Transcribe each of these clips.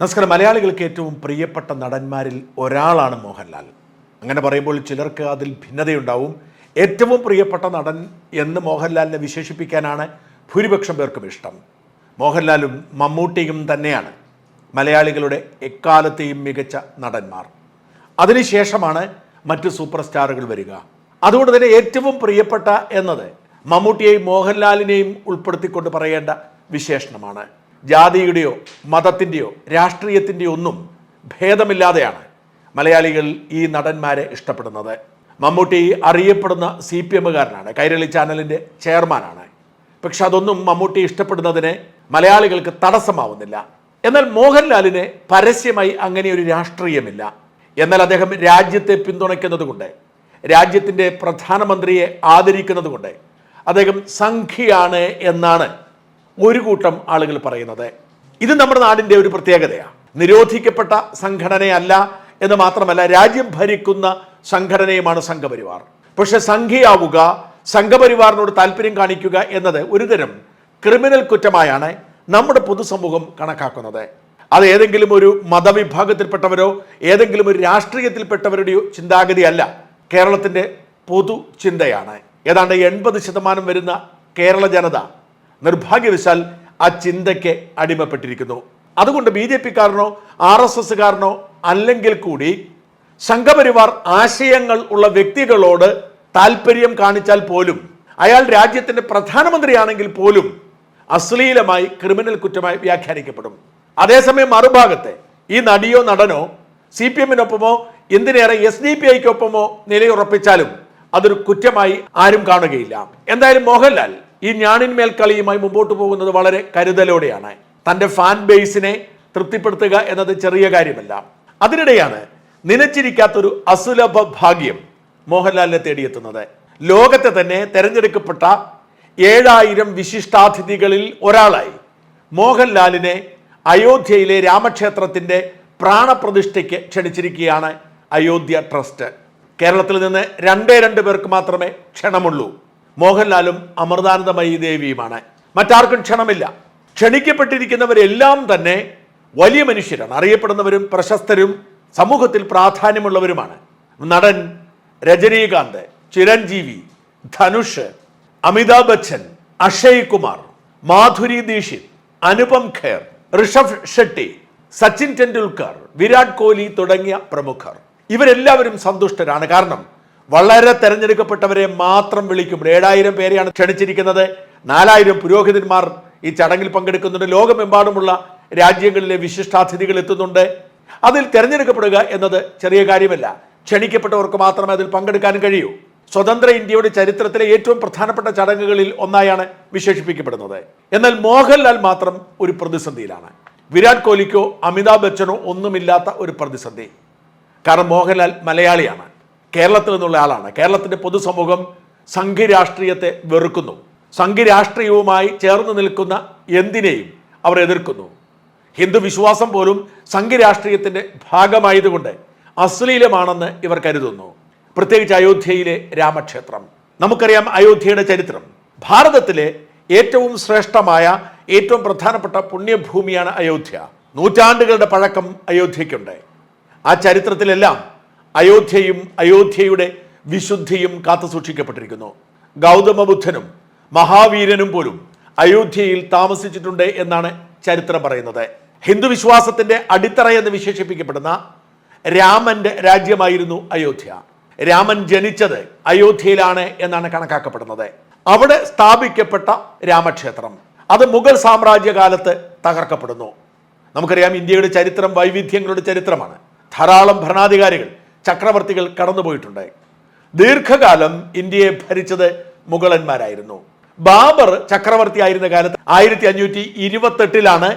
നമസ്കാരം. മലയാളികൾക്ക് ഏറ്റവും പ്രിയപ്പെട്ട നടന്മാരിൽ ഒരാളാണ് മോഹൻലാൽ. അങ്ങനെ പറയുമ്പോൾ ചിലർക്ക് അതിൽ ഭിന്നതയുണ്ടാവും. ഏറ്റവും പ്രിയപ്പെട്ട നടൻ എന്ന് മോഹൻലാലിനെ വിശേഷിപ്പിക്കാനാണ് ഭൂരിപക്ഷം പേർക്കും ഇഷ്ടം. മോഹൻലാലും മമ്മൂട്ടിയും തന്നെയാണ് മലയാളികളുടെ എക്കാലത്തെയും മികച്ച നടന്മാർ. അതിനുശേഷമാണ് മറ്റ് സൂപ്പർ സ്റ്റാറുകൾ വരിക. അതുകൊണ്ട് തന്നെ ഏറ്റവും പ്രിയപ്പെട്ട എന്നത് മമ്മൂട്ടിയെയും മോഹൻലാലിനെയും ഉൾപ്പെടുത്തിക്കൊണ്ട് പറയേണ്ട വിശേഷണമാണ്. ജാതിയുടെയോ മതത്തിന്റെയോ രാഷ്ട്രീയത്തിന്റെയോ ഒന്നും ഭേദമില്ലാതെയാണ് മലയാളികൾ ഈ നടന്മാരെ ഇഷ്ടപ്പെടുന്നത്. മമ്മൂട്ടി അറിയപ്പെടുന്ന സി പി എമ്മുകാരനാണ് കൈരളി ചാനലിന്റെ ചെയർമാനാണ്. പക്ഷെ അതൊന്നും മമ്മൂട്ടി ഇഷ്ടപ്പെടുന്നതിന് മലയാളികൾക്ക് തടസ്സമാവുന്നില്ല. എന്നാൽ മോഹൻലാലിന് പരസ്യമായി അങ്ങനെ ഒരു രാഷ്ട്രീയമില്ല. എന്നാൽ അദ്ദേഹം രാജ്യത്തെ പിന്തുണയ്ക്കുന്നത് കൊണ്ട് രാജ്യത്തിന്റെ പ്രധാനമന്ത്രിയെ ആദരിക്കുന്നത് കൊണ്ട് അദ്ദേഹം സംഖ്യയാണ് എന്നാണ് ഒരു കൂട്ടം ആളുകൾ പറയുന്നത്. ഇത് നമ്മുടെ നാടിന്റെ ഒരു പ്രത്യേകതയാണ് നിരോധിക്കപ്പെട്ട സംഘടനയല്ല എന്ന് മാത്രമല്ല രാജ്യം ഭരിക്കുന്ന സംഘടനയുമാണ് സംഘപരിവാർ. പക്ഷെ സംഘിയാവുക സംഘപരിവാറിനോട് താല്പര്യം കാണിക്കുക എന്നത് ഒരുതരം ക്രിമിനൽ കുറ്റമായാണ് നമ്മുടെ പൊതുസമൂഹം കണക്കാക്കുന്നത്. അത് ഏതെങ്കിലും ഒരു മതവിഭാഗത്തിൽപ്പെട്ടവരോ ഏതെങ്കിലും ഒരു രാഷ്ട്രീയത്തിൽപ്പെട്ടവരുടെയോ ചിന്താഗതിയല്ല കേരളത്തിന്റെ പൊതു ചിന്തയാണ് ഏതാണ്ട് എൺപത് ശതമാനം വരുന്ന കേരള ജനത നിർഭാഗ്യവശാൽ ആ ചിന്തയ്ക്ക് അടിമപ്പെട്ടിരിക്കുന്നു. അതുകൊണ്ട് ബി ജെ പിക്കാരനോ ആർ എസ് എസ്സുകാരനോ അല്ലെങ്കിൽ കൂടി സംഘപരിവാർ ആശയങ്ങൾ ഉള്ള വ്യക്തികളോട് താല്പര്യം കാണിച്ചാൽ പോലും അയാൾ രാജ്യത്തിന്റെ പ്രധാനമന്ത്രിയാണെങ്കിൽ പോലും അശ്ലീലമായി ക്രിമിനൽ കുറ്റമായി വ്യാഖ്യാനിക്കപ്പെടും. അതേസമയം മറുഭാഗത്തെ ഈ നടിയോ നടനോ സി പി എമ്മിനൊപ്പമോ എന്തിനേറെ എസ് ഡി പി ഐക്കൊപ്പമോ നിലയുറപ്പിച്ചാലും അതൊരു കുറ്റമായി ആരും കാണുകയില്ല. എന്തായാലും മോഹൻലാൽ ഈ ഞാണിന്മേൽ കളിയുമായി മുമ്പോട്ട് പോകുന്നത് വളരെ കരുതലോടെയാണ്. തന്റെ ഫാൻ ബേസിനെ തൃപ്തിപ്പെടുത്തുക എന്നത് ചെറിയ കാര്യമല്ല. അതിനിടെയാണ് നനച്ചിരിക്കാത്തൊരു അസുലഭ ഭാഗ്യം മോഹൻലാലിനെ തേടിയെത്തുന്നത്. ലോകത്തെ തന്നെ തെരഞ്ഞെടുക്കപ്പെട്ട ഏഴായിരം വിശിഷ്ടാതിഥികളിൽ ഒരാളായി മോഹൻലാലിനെ അയോധ്യയിലെ രാമക്ഷേത്രത്തിന്റെ പ്രാണപ്രതിഷ്ഠയ്ക്ക് ക്ഷണിച്ചിരിക്കുകയാണ് അയോധ്യ ട്രസ്റ്റ്. കേരളത്തിൽ നിന്ന് രണ്ടേ രണ്ട് പേർക്ക് മാത്രമേ ക്ഷണമുള്ളൂ. മോഹൻലാലും അമൃതാനന്ദമയി ദേവിയുമാണ് മറ്റാർക്കും ക്ഷണമില്ല. ക്ഷണിക്കപ്പെട്ടിരിക്കുന്നവരെല്ലാം തന്നെ വലിയ മനുഷ്യരാണ്. അറിയപ്പെടുന്നവരും പ്രശസ്തരും സമൂഹത്തിൽ പ്രാധാന്യമുള്ളവരുമാണ്. നടൻ രജനീകാന്ത് ചിരഞ്ജീവി ധനുഷ് അമിതാഭ് ബച്ചൻ അക്ഷയ് കുമാർ മാധുരി ദീക്ഷിത് അനുപം ഖേർ ഋഷഭ് ഷെട്ടി സച്ചിൻ ടെണ്ടുൽക്കർ വിരാട് കോഹ്ലി തുടങ്ങിയ പ്രമുഖർ. ഇവരെല്ലാവരും സന്തുഷ്ടരാണ്. കാരണം വളരെ തെരഞ്ഞെടുക്കപ്പെട്ടവരെ മാത്രം വിളിക്കും. ഏഴായിരം പേരെയാണ് ക്ഷണിച്ചിരിക്കുന്നത്. നാലായിരം പുരോഹിതന്മാർ ഈ ചടങ്ങിൽ പങ്കെടുക്കുന്നുണ്ട്. ലോകമെമ്പാടുമുള്ള രാജ്യങ്ങളിലെ വിശിഷ്ടാതിഥികൾ എത്തുന്നുണ്ട്. അതിൽ തിരഞ്ഞെടുക്കപ്പെടുക എന്നത് ചെറിയ കാര്യമല്ല. ക്ഷണിക്കപ്പെട്ടവർക്ക് മാത്രമേ അതിൽ പങ്കെടുക്കാൻ കഴിയൂ. സ്വതന്ത്ര ഇന്ത്യയുടെ ചരിത്രത്തിലെ ഏറ്റവും പ്രധാനപ്പെട്ട ചടങ്ങുകളിൽ ഒന്നായാണ് വിശേഷിപ്പിക്കപ്പെടുന്നത്. എന്നാൽ മോഹൻലാൽ മാത്രം ഒരു പ്രതിസന്ധിയിലാണ്. വിരാട് കോഹ്ലിക്കോ അമിതാഭ് ബച്ചനോ ഒന്നുമില്ലാത്ത ഒരു പ്രതിസന്ധി. കാരണം മോഹൻലാൽ മലയാളിയാണ്. കേരളത്തിൽ നിന്നുള്ള ആളാണ്. കേരളത്തിന്റെ പൊതുസമൂഹം സംഘരാഷ്ട്രീയത്തെ വെറുക്കുന്നു. സംഘരാഷ്ട്രീയവുമായി ചേർന്ന് നിൽക്കുന്ന എന്തിനേയും അവർ എതിർക്കുന്നു. ഹിന്ദു വിശ്വാസം പോലും സംഘരാഷ്ട്രീയത്തിന്റെ ഭാഗമായതുകൊണ്ട് അശ്ലീലമാണെന്ന് ഇവർ കരുതുന്നു. പ്രത്യേകിച്ച് അയോധ്യയിലെ രാമക്ഷേത്രം. നമുക്കറിയാം അയോധ്യയുടെ ചരിത്രം. ഭാരതത്തിലെ ഏറ്റവും ശ്രേഷ്ഠമായ ഏറ്റവും പ്രധാനപ്പെട്ട പുണ്യഭൂമിയാണ് അയോധ്യ. നൂറ്റാണ്ടുകളുടെ പഴക്കം അയോധ്യയ്ക്കുണ്ട്. ആ ചരിത്രത്തിലെല്ലാം അയോധ്യയും അയോധ്യയുടെ വിശുദ്ധിയും കാത്തു സൂക്ഷിക്കപ്പെട്ടിരിക്കുന്നു ഗൗതമ ബുദ്ധനും മഹാവീരനും പോലും അയോധ്യയിൽ താമസിച്ചിട്ടുണ്ട് എന്നാണ് ചരിത്രം പറയുന്നത്. ഹിന്ദു വിശ്വാസത്തിന്റെ അടിത്തറ എന്ന് വിശേഷിപ്പിക്കപ്പെടുന്ന രാമന്റെ രാജ്യമായിരുന്നു അയോധ്യ. രാമൻ ജനിച്ചത് അയോധ്യയിലാണ് എന്നാണ് കണക്കാക്കപ്പെടുന്നത്. അവിടെ സ്ഥാപിക്കപ്പെട്ട രാമക്ഷേത്രം. അത് മുഗൾ സാമ്രാജ്യകാലത്ത് തകർക്കപ്പെടുന്നു. നമുക്കറിയാം ഇന്ത്യയുടെ ചരിത്രം വൈവിധ്യങ്ങളുടെ ചരിത്രമാണ്. ധാരാളം ഭരണാധികാരികൾ ചക്രവർത്തികൾ കടന്നുപോയിട്ടുണ്ട്. ദീർഘകാലം ഇന്ത്യയെ ഭരിച്ചത് മുഗളന്മാരായിരുന്നു. ബാബർ ചക്രവർത്തി ആയിരുന്ന കാലത്ത് ആയിരത്തി അഞ്ഞൂറ്റി ഇരുപത്തെട്ടിലാണ്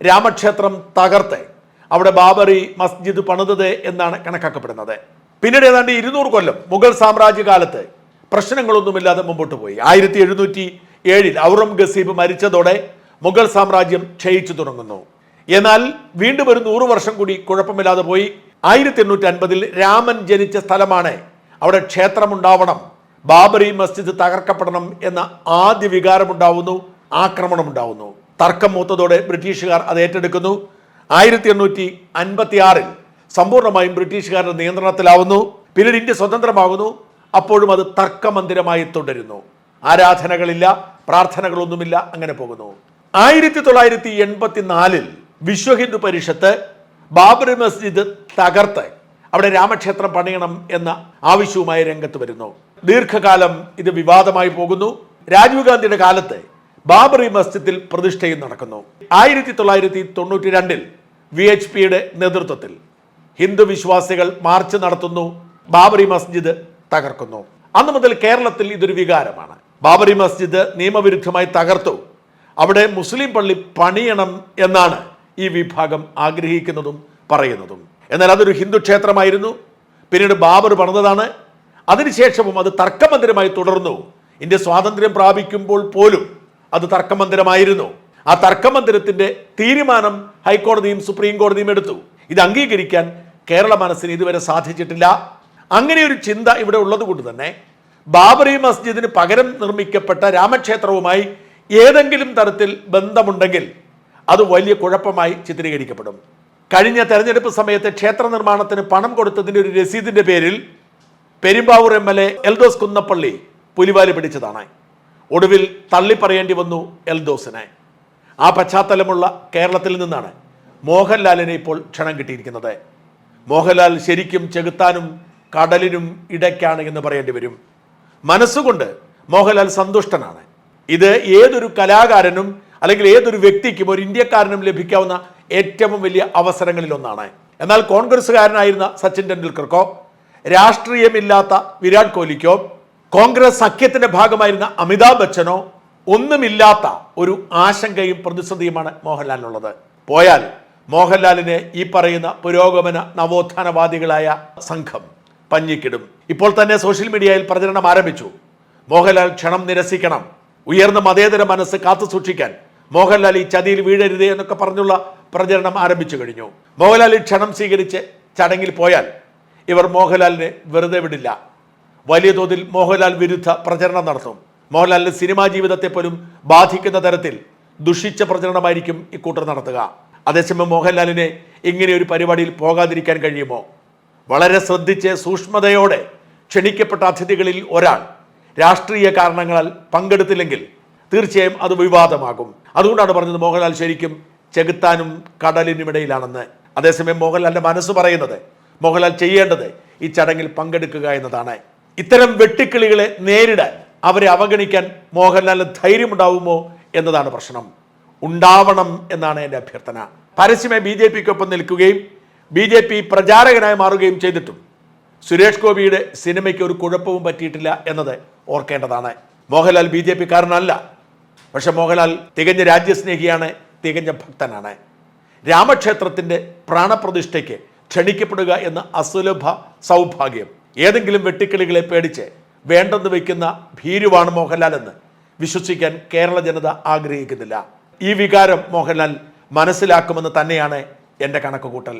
രാമക്ഷേത്രം തകർത്ത്. അവിടെ ബാബറി മസ്ജിദ് പണിതത് എന്നാണ് കണക്കാക്കപ്പെടുന്നത്. പിന്നീട് ഏതാണ്ട് ഇരുന്നൂറ് കൊല്ലം മുഗൾ സാമ്രാജ്യ കാലത്ത് പ്രശ്നങ്ങളൊന്നുമില്ലാതെ മുമ്പോട്ട് പോയി. ആയിരത്തി എഴുന്നൂറ്റി ഏഴിൽ ഔറംഗസീബ് മരിച്ചതോടെ മുഗൾ സാമ്രാജ്യം ക്ഷയിച്ചു തുടങ്ങുന്നു. എന്നാൽ വീണ്ടും ഒരു നൂറ് വർഷം കൂടി കുഴപ്പമില്ലാതെ പോയി. ആയിരത്തി എണ്ണൂറ്റി അൻപതിൽ രാമൻ ജനിച്ച സ്ഥലമാണ്. അവിടെ ക്ഷേത്രമുണ്ടാവണം ബാബറി മസ്ജിദ് തകർക്കപ്പെടണം എന്ന ആദ്യ വികാരമുണ്ടാവുന്നു ആക്രമണമുണ്ടാവുന്നു. തർക്കം മൂത്തതോടെ ബ്രിട്ടീഷുകാർ അത് ഏറ്റെടുക്കുന്നു. ആയിരത്തി എണ്ണൂറ്റി അൻപത്തി ആറിൽ സമ്പൂർണമായും ബ്രിട്ടീഷുകാരുടെ നിയന്ത്രണത്തിലാവുന്നു പിന്നീട് ഇന്ത്യ സ്വതന്ത്രമാകുന്നു അപ്പോഴും അത് തർക്കമന്ദിരമായി തുടരുന്നു. ആരാധനകളില്ല പ്രാർത്ഥനകളൊന്നുമില്ല അങ്ങനെ പോകുന്നു. ആയിരത്തി തൊള്ളായിരത്തി എൺപത്തിനാലിൽ വിശ്വ ഹിന്ദു പരിഷത്ത് ബാബറി മസ്ജിദ് തകർത്ത് അവിടെ രാമക്ഷേത്രം പണിയണം എന്ന ആവശ്യവുമായി രംഗത്ത് വരുന്നു. ദീർഘകാലം ഇത് വിവാദമായി പോകുന്നു. രാജീവ് ഗാന്ധിയുടെ കാലത്ത് ബാബറി മസ്ജിദിൽ പ്രതിഷ്ഠയും നടക്കുന്നു. ആയിരത്തി തൊള്ളായിരത്തി തൊണ്ണൂറ്റി രണ്ടിൽ വി എച്ച് പിയുടെ നേതൃത്വത്തിൽ ഹിന്ദു വിശ്വാസികൾ മാർച്ച് നടത്തുന്നു ബാബറി മസ്ജിദ് തകർക്കുന്നു. അന്ന് മുതൽ കേരളത്തിൽ ഇതൊരു വികാരമാണ്. ബാബറി മസ്ജിദ് നിയമവിരുദ്ധമായി തകർത്തു. അവിടെ മുസ്ലിം പള്ളി പണിയണം എന്നാണ് ഈ വിഭാഗം ആഗ്രഹിക്കുന്നതും പറയുന്നതും. എന്നാൽ അതൊരു ഹിന്ദു ക്ഷേത്രമായിരുന്നു. പിന്നീട് ബാബർ പറഞ്ഞതാണ് അതിനുശേഷവും അത് തർക്കമന്ദിരമായി തുടർന്നു. ഇന്ത്യ സ്വാതന്ത്ര്യം പ്രാപിക്കുമ്പോൾ പോലും അത് തർക്കമന്ദിരമായിരുന്നു. ആ തർക്കമന്ദിരത്തിന്റെ തീരുമാനം ഹൈക്കോടതിയും സുപ്രീം കോടതിയും എടുത്തു. ഇത് അംഗീകരിക്കാൻ കേരള മനസ്സിന് ഇതുവരെ സാധിച്ചിട്ടില്ല. അങ്ങനെ ഒരു ചിന്ത ഇവിടെ ഉള്ളത് കൊണ്ട് തന്നെ ബാബറി മസ്ജിദിന് പകരം നിർമ്മിക്കപ്പെട്ട രാമക്ഷേത്രവുമായി ഏതെങ്കിലും തരത്തിൽ ബന്ധമുണ്ടെങ്കിൽ അത് വലിയ കുഴപ്പമായി ചിത്രീകരിക്കപ്പെടും. കഴിഞ്ഞ തെരഞ്ഞെടുപ്പ് സമയത്ത് ക്ഷേത്ര നിർമ്മാണത്തിന് പണം കൊടുത്തതിന്റെ ഒരു രസീതിന്റെ പേരിൽ Perumbavoor M L A Eldhose Kunnappilly പുലിവാലി പിടിച്ചതാണ്. ഒടുവിൽ തള്ളിപ്പറയേണ്ടി വന്നു എൽദോസിനെ. ആ പശ്ചാത്തലമുള്ള കേരളത്തിൽ നിന്നാണ് മോഹൻലാലിനെ ഇപ്പോൾ ക്ഷണം കിട്ടിയിരിക്കുന്നത്. മോഹൻലാൽ ശരിക്കും ചെകുത്താനും കടലിനും ഇടയ്ക്കാണ് എന്ന് പറയേണ്ടി വരും. മനസ്സുകൊണ്ട് മോഹൻലാൽ സന്തുഷ്ടനാണ്. ഇത് ഏതൊരു കലാകാരനും അല്ലെങ്കിൽ ഏതൊരു വ്യക്തിക്കും ഒരു ഇന്ത്യക്കാരനും ലഭിക്കാവുന്ന ഏറ്റവും വലിയ അവസരങ്ങളിൽ ഒന്നാണ് എന്നാൽ കോൺഗ്രസ്സുകാരനായിരുന്ന സച്ചിൻ ടെണ്ടുൽക്കർക്കോ രാഷ്ട്രീയമില്ലാത്ത വിരാട് കോഹ്ലിക്കോ കോൺഗ്രസ് സഖ്യത്തിന്റെ ഭാഗമായിരുന്ന അമിതാഭ് ബച്ചനോ ഒന്നുമില്ലാത്ത ഒരു ആശങ്കയും പ്രതിസന്ധിയുമാണ് മോഹൻലാലിനുള്ളത്. പോയാൽ മോഹൻലാലിനെ ഈ പറയുന്ന പുരോഗമന നവോത്ഥാനവാദികളായ സംഘം പഞ്ഞിക്കിടും. ഇപ്പോൾ തന്നെ സോഷ്യൽ മീഡിയയിൽ പ്രചരണം ആരംഭിച്ചു. മോഹൻലാൽ ക്ഷണം നിരസിക്കണം. ഉയർന്ന മതേതര മനസ്സ് കാത്തു സൂക്ഷിക്കാൻ മോഹൻലാൽ ഈ ചതിയിൽ വീഴരുത് എന്നൊക്കെ പറഞ്ഞുള്ള പ്രചരണം ആരംഭിച്ചു കഴിഞ്ഞു. മോഹൻലാൽ ക്ഷണം സ്വീകരിച്ച് ചടങ്ങിൽ പോയാൽ ഇവർ മോഹൻലാലിനെ വെറുതെ വിടില്ല. വലിയ തോതിൽ മോഹൻലാൽ വിരുദ്ധ പ്രചരണം നടത്തും. മോഹൻലാലിന്റെ സിനിമാ ജീവിതത്തെ പോലും ബാധിക്കുന്ന തരത്തിൽ ദുഷിച്ച പ്രചരണമായിരിക്കും ഇക്കൂട്ടർ നടത്തുക. അതേസമയം മോഹൻലാലിനെ ഇങ്ങനെ ഒരു പരിപാടിയിൽ പോകാതിരിക്കാൻ കഴിയുമോ? വളരെ ശ്രദ്ധിച്ച് സൂക്ഷ്മതയോടെ ക്ഷണിക്കപ്പെട്ട അതിഥികളിൽ ഒരാൾ രാഷ്ട്രീയ കാരണങ്ങളാൽ പങ്കെടുത്തില്ലെങ്കിൽ തീർച്ചയായും അത് വിവാദമാകും. അതുകൊണ്ടാണ് പറഞ്ഞത് മോഹൻലാൽ ശരിക്കും ചെകുത്താനും കടലിനുമിടയിലാണെന്ന് അതേസമയം മോഹൻലാലിന്റെ മനസ്സ് പറയുന്നത് മോഹൻലാൽ ചെയ്യേണ്ടത് ഈ ചടങ്ങിൽ പങ്കെടുക്കുക എന്നതാണ്. ഇത്തരം വെട്ടിക്കിളികളെ നേരിടാൻ അവരെ അവഗണിക്കാൻ മോഹൻലാലിന് ധൈര്യമുണ്ടാവുമോ എന്നതാണ് പ്രശ്നം. ഉണ്ടാവണം എന്നാണ് എന്റെ അഭ്യർത്ഥന. പരസ്യമായി ബി ജെ പിക്കൊപ്പം നിൽക്കുകയും ബി ജെ പി പ്രചാരകനായി മാറുകയും ചെയ്തിട്ടും സുരേഷ് ഗോപിയുടെ സിനിമയ്ക്ക് ഒരു കുഴപ്പവും പറ്റിയിട്ടില്ല എന്നത് ഓർക്കേണ്ടതാണ്. മോഹൻലാൽ ബി ജെ പിക്കാരനല്ല. പക്ഷെ മോഹൻലാൽ തികഞ്ഞ രാജ്യസ്നേഹിയാണ് തികഞ്ഞ ഭക്തനാണ്. രാമക്ഷേത്രത്തിന്റെ പ്രാണപ്രതിഷ്ഠയ്ക്ക് ക്ഷണിക്കപ്പെടുക എന്ന അസുലഭ സൗഭാഗ്യം ഏതെങ്കിലും വെട്ടിക്കിളികളെ പേടിച്ച് വേണ്ടെന്ന് വയ്ക്കുന്ന ഭീരുവാണ് മോഹൻലാൽ എന്ന് വിശ്വസിക്കാൻ കേരള ജനത ആഗ്രഹിക്കുന്നില്ല. ഈ വികാരം മോഹൻലാൽ മനസ്സിലാക്കുമെന്ന് തന്നെയാണ് എന്റെ കണക്കുകൂട്ടൽ.